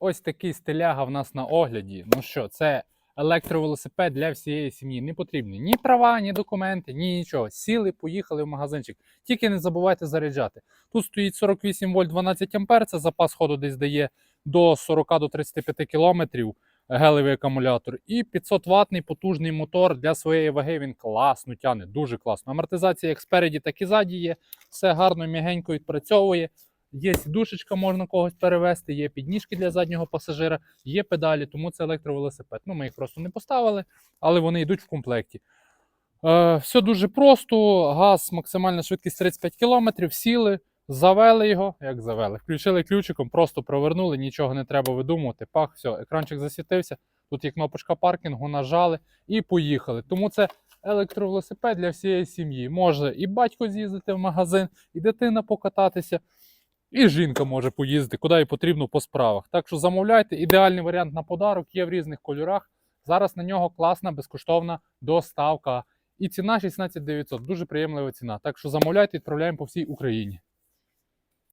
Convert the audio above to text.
Ось такий стиляга в нас на огляді. Ну що, це електровелосипед для всієї сім'ї. Не потрібні ні права, ні документи, ні нічого. Сіли, поїхали в магазинчик. Тільки не забувайте заряджати. Тут стоїть 48 вольт 12 ампер. Це запас ходу десь дає до 40 до 35 кілометрів. Гелевий акумулятор і 500 ватний потужний мотор для своєї ваги. Він класно тягне, дуже класно. Амортизація як спереді, так і ззаді є. Все гарно, м'ягенько відпрацьовує. Є сідушечка, можна когось перевезти, є підніжки для заднього пасажира, є педалі, тому це електровелосипед. Ну, ми їх просто не поставили, але вони йдуть в комплекті. Е, все дуже просто. Газ, максимальна швидкість 35 км, сіли, завели його, як завели, включили ключиком, просто провернули, нічого не треба видумувати. Пах, все, екранчик засвітився. Тут є кнопочка паркінгу, нажали і поїхали. Тому це електровелосипед для всієї сім'ї. Може і батько з'їздити в магазин, і дитина покататися. І жінка може поїздити, куди їй потрібно по справах. Так що замовляйте, ідеальний варіант на подарок є в різних кольорах. Зараз на нього класна безкоштовна доставка. І ціна 16900, Дуже приємлива ціна. Так що замовляйте, відправляємо по всій Україні.